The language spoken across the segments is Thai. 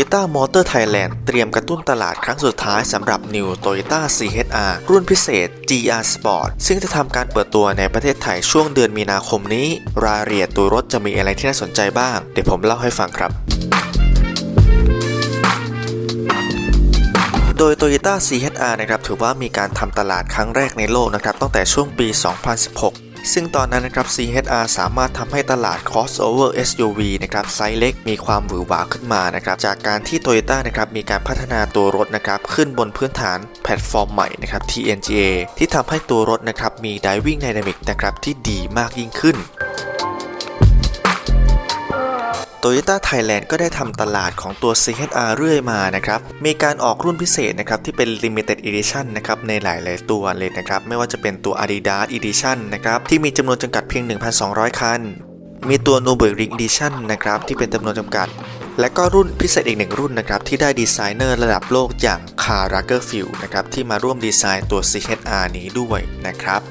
Toyota Motor Thailand เตรียมกระตุ้นตลาดครั้งสุดท้ายสำหรับ New Toyota CHR รุ่นพิเศษ GR Sport ซึ่งจะทำการเปิดตัวในประเทศไทยช่วงเดือนมีนาคมนี้ รายละเอียดตัวรถจะมีอะไรที่น่าสนใจบ้าง เดี๋ยวผมเล่าให้ฟังครับโดย Toyota CHR นะครับถือว่ามีการทำตลาดครั้งแรกในโลกนะครับตั้งแต่ช่วงปี 2016 ซึ่งตอนนั้นนะครับ CHR สามารถทำให้ตลาด crossover SUV นะครับไซส์เล็กมีความหวือหวาขึ้นมานะครับจากการที่ Toyota นะครับมีการพัฒนาตัวรถนะครับขึ้นบนพื้นฐานแพลตฟอร์มใหม่นะครับ TNGA ที่ทำให้ตัวรถนะครับมี driving dynamic นะครับที่ดีมากยิ่งขึ้น Toyota Thailand ก็ได้ทำตลาดของตัว CHR เรื่อยมานะครับ มีการออกรุ่นพิเศษนะครับที่เป็น Limited Edition นะครับในหลาย ๆ ตัวเลยนะครับ ไม่ว่าจะเป็นตัว Adidas Edition นะครับที่มีจำนวนจำกัดเพียง 1,200 คัน มีตัว n u r b u r i n g Edition นะครับที่เป็นจำนวนจำกัด และก็รุ่นพิเศษอีกหนึ่งรุ่นนะครับที่ได้ดีไซเนอร์ระดับโลกอย่าง Karl Lagerfeld นะครับที่มาร่วมดีไซน์ตัว CHR นี้ด้วยนะครับ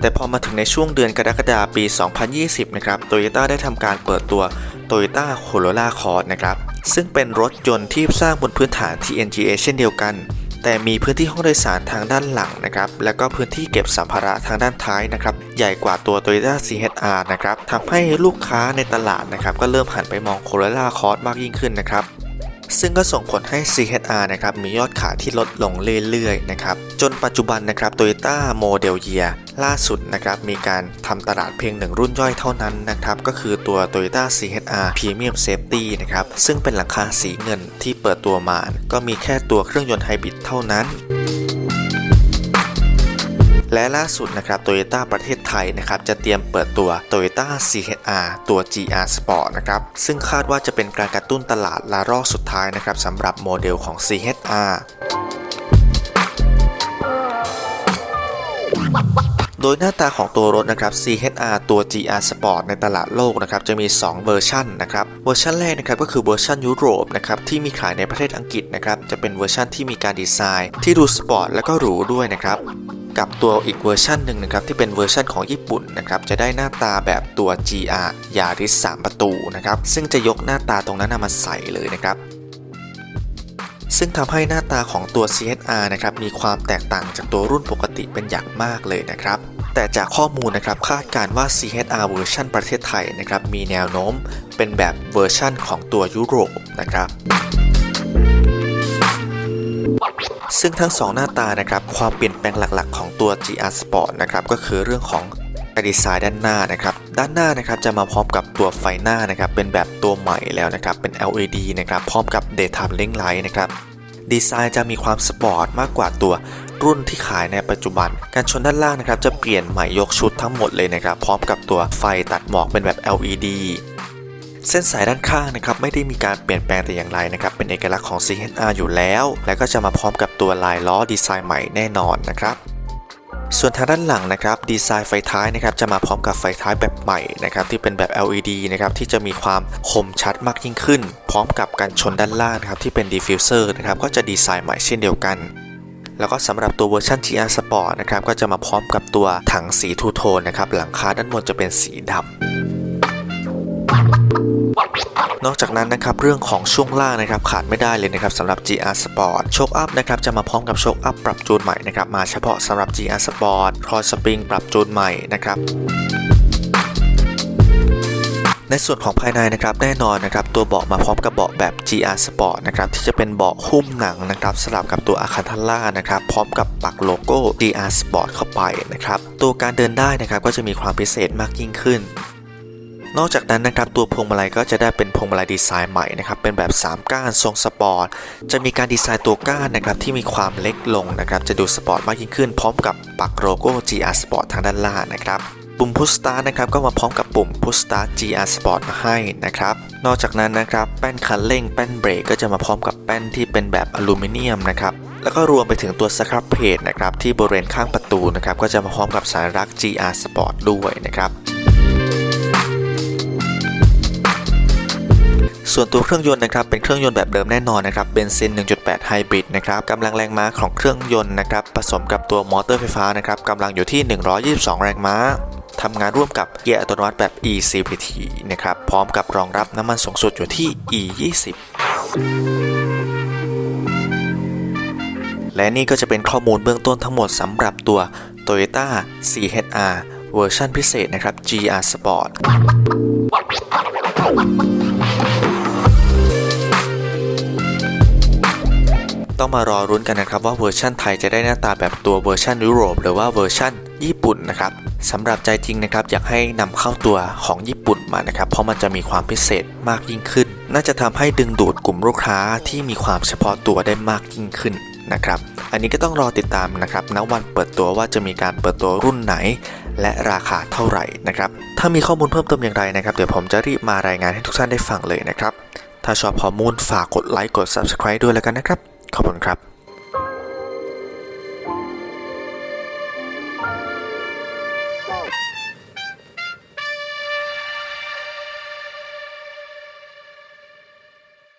แต่พอมาถึงในช่วงเดือนกรกฎาคมปี 2020 นะครับ โตโยต้าได้ทำการเปิดตัว Toyota Corolla Cross นะครับ ซึ่งเป็นรถยนต์ที่สร้างบนพื้นฐาน TNGA เช่นเดียวกัน แต่มีพื้นที่ห้องโดยสารทางด้านหลังนะครับ แล้วก็พื้นที่เก็บสัมภาระทางด้านท้ายนะครับ ใหญ่กว่าตัว Toyota CHR นะครับ ทำให้ลูกค้าในตลาดนะครับ ก็เริ่มหันไปมอง Corolla Cross มากยิ่งขึ้นนะครับ ซึ่งก็ส่งผลให้ CHR นะครับมียอดขายที่ลดลงเรื่อยๆนะครับจนปัจจุบันนะครับ Toyota Model Year ล่าสุดนะครับมีการทำตลาดเพียงหนึ่งรุ่นย่อยเท่านั้นนะครับก็คือตัว Toyota CHR Premium Safety นะครับซึ่งเป็นหลังคาสีเงินที่เปิดตัวมา ก็มีแค่ตัวเครื่องยนต์ไฮบริดเท่านั้น และล่าสุดนะครับ Toyota ประเทศไทยนะครับจะเตรียมเปิดตัว Toyota CHR ตัว GR Sport นะครับซึ่งคาดว่าจะเป็นการกระตุ้นตลาดละรอบสุดท้ายนะครับสำหรับโมเดลของ CHR โดยหน้าตาของตัวรถนะครับ CHR ตัว GR Sport ในตลาดโลกนะครับจะมี 2 เวอร์ชันนะครับเวอร์ชันแรกนะครับก็คือเวอร์ชันยุโรปนะครับที่มีขายในประเทศอังกฤษนะครับจะเป็นเวอร์ชันที่มีการดีไซน์ ที่ดูสปอร์ตและก็หรูด้วยนะครับ กับตัวอีกเวอร์ชันหนึ่งนะครับที่เป็นเวอร์ชันของญี่ปุ่นนะครับจะได้หน้าตาแบบตัว GR Yaris 3 ประตูนะครับซึ่งจะยกหน้าตาตรงนั้นมาใส่เลยนะครับซึ่งทำให้หน้าตาของตัว CHR นะครับมีความแตกต่างจากตัวรุ่นปกติเป็นอย่างมากเลยนะครับ แต่จากข้อมูลนะครับคาดการว่า CHR เวอร์ชันประเทศไทยนะครับมีแนวโน้มเป็นแบบเวอร์ชันของตัวยุโรปนะครับ ซึ่งทั้งสองหน้าตานะครับความเปลี่ยนแปลงหลักๆ ของตัว GR Sport นะครับก็คือเรื่องของการดีไซน์ด้านหน้านะครับด้านหน้านะครับจะมาพร้อมกับตัวไฟหน้านะครับเป็นแบบตัวใหม่แล้วนะครับเป็น LED นะครับพร้อมกับ Daytime Running Light นะครับดีไซน์จะมีความสปอร์ตมากกว่าตัวรุ่นที่ขายในปัจจุบัน การชนด้านล่างนะครับจะเปลี่ยนใหม่ยกชุดทั้งหมดเลยนะครับพร้อมกับตัวไฟตัดหมอกเป็นแบบ LED เส้นสายด้านข้างนะครับไม่ได้มีการเปลี่ยนแปลงแต่อย่างไรนะครับเป็นเอกลักษณ์ของ CHR อยู่แล้ว และก็จะมาพร้อมกับตัวลายล้อดีไซน์ใหม่แน่นอนนะครับส่วนทางด้านหลังนะครับดีไซน์ไฟท้ายนะครับจะมาพร้อมกับไฟท้ายแบบใหม่นะครับที่เป็นแบบ LED นะครับที่จะมีความคมชัดมากยิ่งขึ้น พร้อมกับการชนด้านล่างนะครับที่เป็นดิฟฟิวเซอร์นะครับก็จะดีไซน์ใหม่เช่นเดียวกัน แล้วก็สำหรับตัวเวอร์ชัน GR Sport นะครับก็จะมาพร้อมกับตัวถังสีทูโทนนะครับหลังคาด้านบนจะเป็นสีดำ นอกจากนั้นนะครับเรื่องของช่วงล่างนะครับขาดไม่ได้เลยนะครับสำหรับ GR Sport โชคอัพนะครับจะมาพร้อมกับโชคอัพปรับจูนใหม่นะครับมาเฉพาะสำหรับ GR Sport คอยสปริงปรับจูนใหม่นะครับในส่วนของภายในนะครับแน่นอนนะครับตัวเบาะมาพร้อมกับเบาะแบบ GR Sport นะครับที่จะเป็นเบาะหุ้มหนังนะครับสลับกับตัวอาคันทัลล่านะครับพร้อมกับปักโลโก้ GR Sport เข้าไปนะครับตัวการเดินได้นะครับก็จะมีความพิเศษมากยิ่งขึ้น นอกจากนั้นนะครับตัวพวงมาลัยก็จะได้เป็นพวงมาลัยดีไซน์ใหม่นะครับเป็นแบบ 3 ก้านทรงสปอร์ตจะมีการดีไซน์ตัวก้านนะครับที่มีความเล็กลงนะครับจะดูสปอร์ตมากยิ่งขึ้นพร้อมกับปักโลโก้ GR Sport ทางด้านล่างนะครับปุ่ม Push Start นะครับก็มาพร้อมกับปุ่ม Push Start GR Sport มาให้นะครับ นอกจากนั้นนะครับแป้นคันเร่งแป้นเบรกก็จะมาพร้อมกับแป้นที่เป็นแบบอลูมิเนียมนะครับแล้วก็รวมไปถึงตัวสครับเพจนะครับที่บริเวณข้างประตูนะครับก็จะมาพร้อมกับสัญลัก GR Sport ด้วยนะครับ ส่วนตัวเครื่องยนต์นะครับเป็นเครื่องยนต์แบบเดิมแน่นอนนะครับเบนซิน 1.8 ไฮบริดนะครับกำลังแรงม้าของเครื่องยนต์นะครับผสมกับตัวมอเตอร์ไฟฟ้านะครับกำลังอยู่ที่ 122 แรงม้าทำงานร่วมกับเกียร์อัตโนมัติแบบ eCVT นะครับพร้อมกับรองรับน้ำมันสูงสุดอยู่ที่ E20 และนี่ก็จะเป็นข้อมูลเบื้องต้นทั้งหมดสำหรับตัว Toyota CHR เวอร์ชันพิเศษนะครับ GR Sport ต้องมารอรุ้นกันนะครับว่าเวอร์ชันไทยจะได้หน้าตาแบบตัวเวอร์ชันยุโรป หรือว่าเวอร์ชันญี่ปุ่นนะครับสำหรับใจจริงนะครับอยากให้นำเข้าตัวของญี่ปุ่นมานะครับเพราะมันจะมีความพิเศษมากยิ่งขึ้น น่าจะทำให้ดึงดูดกลุ่มลูกค้าที่มีความเฉพาะตัวได้มากยิ่งขึ้นนะครับอันนี้ก็ต้องรอติดตามนะครับณวันเปิดตัวว่าจะมีการเปิดตัวรุ่นไหน และราคาเท่าไหร่นะครับถ้ามีข้อมูลเพิ่มเติมอย่างไรนะครับเดี๋ยวผมจะรีบมารายงานให้ทุกท่านได้ฟังเลยนะครับถ้าชอบข้อมูลฝากกดไลค์กด subscribe ด้วยแล้วกันนะครับ ขอบคุณครับ